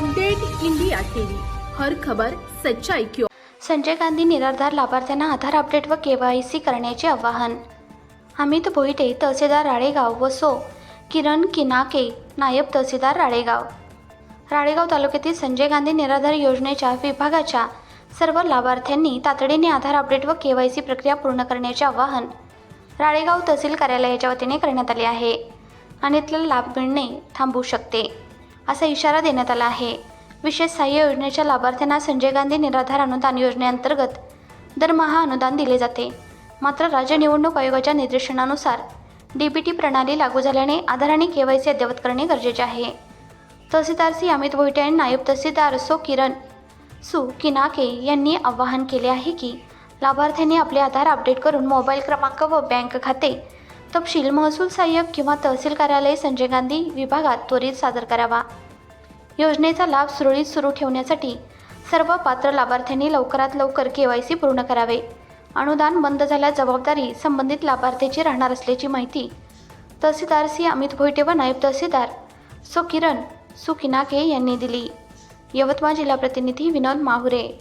Update India TV. हर खबर सच्चाई क्यों संजय गांधी निराधार लाभार्थ्यांना आधार अपडेट व के वाय सी करण्याचे आवाहन. अमित भोईटे तहसीलदार राळेगाव व सो. किरण किनाके नायब तहसीलदार राळेगाव. राळेगाव तालुक्यातील संजय गांधी निराधार योजनेच्या विभागाच्या सर्व लाभार्थ्यांनी तातडीने आधार अपडेट व के वाय सी प्रक्रिया पूर्ण करण्याचे आवाहन राळेगाव तहसील कार्यालयाच्या वतीने करण्यात आले आहे. आणि लाभ मिळणे थांबू शकते. असा इशारा देण्यात आला आहे. विशेष सहाय्य योजनेच्या लाभार्थ्यांना संजय गांधी निराधार अनुदान योजनेअंतर्गत दरमहा अनुदान दिले जाते. मात्र राज्य निवडणूक आयोगाच्या निर्देशनानुसार टी प्रणाली लागू झाल्याने आधार आणि के वाय सी अद्ययावत करणे गरजेचे आहे. तहसीलदार सी अमित भोईटे आणि नायब तहसीलदार सो किरण सु किनाके यांनी आवाहन केले आहे की लाभार्थ्यांनी आपले आधार अपडेट करून मोबाईल क्रमांक व बँक खाते तपशील महसूल सहाय्यक किंवा तहसील कार्यालय संजय गांधी विभागात त्वरित सादर करावा. योजनेचा लाभ सुरळीत सुरू ठेवण्यासाठी सर्व पात्र लाभार्थ्यांनी लवकरात लवकर के वाय सी पूर्ण करावे. अनुदान बंद झाल्यास जबाबदारी संबंधित लाभार्थीची राहणार असल्याची माहिती तहसीलदार सी. अमित भोईटे व नायब तहसीलदार सो. किरण सुकिनाके यांनी दिली. यवतमाळ जिल्हा प्रतिनिधी विनोद माहुरे.